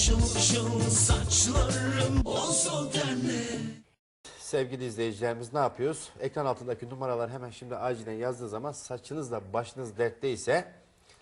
ışıl ışıl saçlarım boz tenli Sevgili izleyicilerimiz ne yapıyoruz? Ekran altındaki numaralar hemen şimdi acilen yazdığı zaman saçınızla başınız dertteyse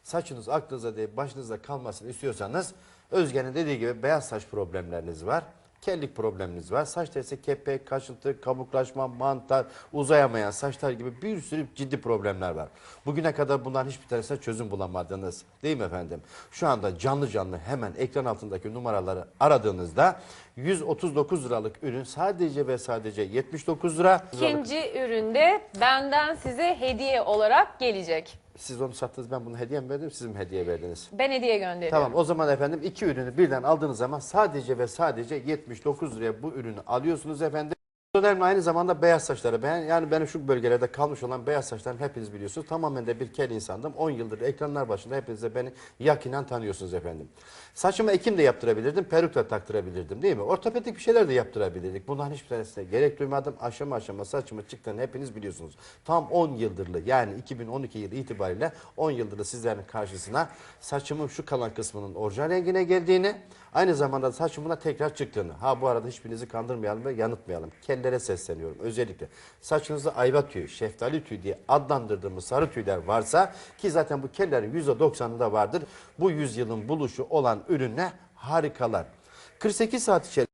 saçınız aklınıza değil başınızda kalmasını istiyorsanız Özge'nin dediği gibi beyaz saç problemleriniz var. Kellik probleminiz var. Saç tersi kepek, kaşıntı, kabuklaşma, mantar, uzayamayan saçlar gibi bir sürü ciddi problemler var. Bugüne kadar bunların hiçbir tanesine çözüm bulamadınız. Değil mi efendim? Şu anda canlı canlı hemen ekran altındaki numaraları aradığınızda 139 liralık ürün sadece ve sadece 79 lira. İkinci üründe benden size hediye olarak gelecek. Siz onu sattınız ben bunu hediye mi verdim siz mi hediye verdiniz? Ben hediye gönderiyorum. Tamam o zaman efendim iki ürünü birden aldığınız zaman sadece ve sadece 79 liraya bu ürünü alıyorsunuz efendim. Önemli aynı zamanda beyaz saçları. Ben yani benim şu bölgelerde kalmış olan beyaz saçlarım hepiniz biliyorsunuz. Tamamen de bir kel insandım. 10 yıldır ekranlar başında hepiniz de beni yakinen tanıyorsunuz efendim. Saçımı ekim de yaptırabilirdim, peruk da taktırabilirdim değil mi? Ortopedik bir şeyler de yaptırabilirdik. Bunların hiçbir tanesine gerek duymadım. Aşama aşama saçımı çıktığını hepiniz biliyorsunuz. Tam 10 yıldırlı yani 2012 yılı itibariyle 10 yıldırlı sizlerin karşısına saçımın şu kalan kısmının orijinal rengine geldiğini aynı zamanda saçımına tekrar çıktığını. Ha bu arada hiçbirinizi kandırmayalım ve yanıtmayalım. Kellere sesleniyorum özellikle. Saçınızda ayva tüyü, şeftali tüyü diye adlandırdığımız sarı tüyler varsa ki zaten bu kellerin %90'ında vardır. Bu yüzyılın buluşu olan ürünle harikalar. 48 saat içerisinde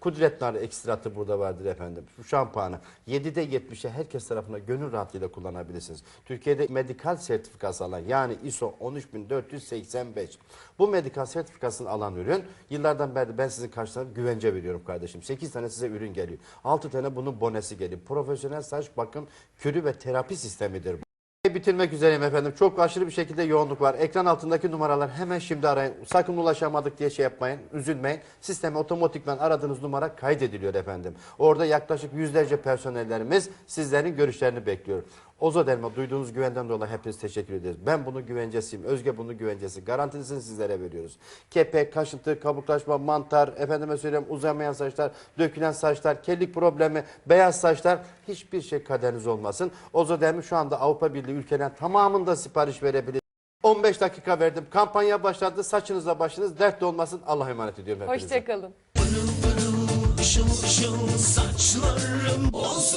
Kudret narı ekstratı burada vardır efendim. Şu şampuanı 7'de 70'e herkes tarafından gönül rahatlığıyla kullanabilirsiniz. Türkiye'de medikal sertifikası alan yani ISO 13485. Bu medikal sertifikasını alan ürün yıllardan beri ben sizin karşınızda güvence veriyorum kardeşim. 8 tane size ürün geliyor. 6 tane bunun bonesi geliyor. Profesyonel saç bakım kürü ve terapi sistemidir bu. Bitirmek üzereyim efendim. Çok aşırı bir şekilde yoğunluk var. Ekran altındaki numaralar hemen şimdi arayın. Sakın ulaşamadık diye şey yapmayın. Üzülmeyin. Sisteme otomatikman aradığınız numara kaydediliyor efendim. Orada yaklaşık yüzlerce personellerimiz sizlerin görüşlerini bekliyor. Ozoderma duyduğunuz güvenden dolayı hepiniz teşekkür ederiz. Ben bunu güvencesiyim. Özge bunu güvencesi. Garantisini sizlere veriyoruz. Kepek, kaşıntı, kabuklaşma, mantar, efendime söyleyeyim uzamayan saçlar, dökülen saçlar, kellik problemi, beyaz saçlar hiçbir şey kaderiniz olmasın. Ozodermi şu anda Avrupa Birliği ülkelerin tamamında sipariş verebilir. 15 dakika verdim. Kampanya başladı. Saçınızla başınız dertli olmasın. Allah'a emanet ediyorum hepinize. Hoşçakalın. Pırıl ışıl saçlarım boz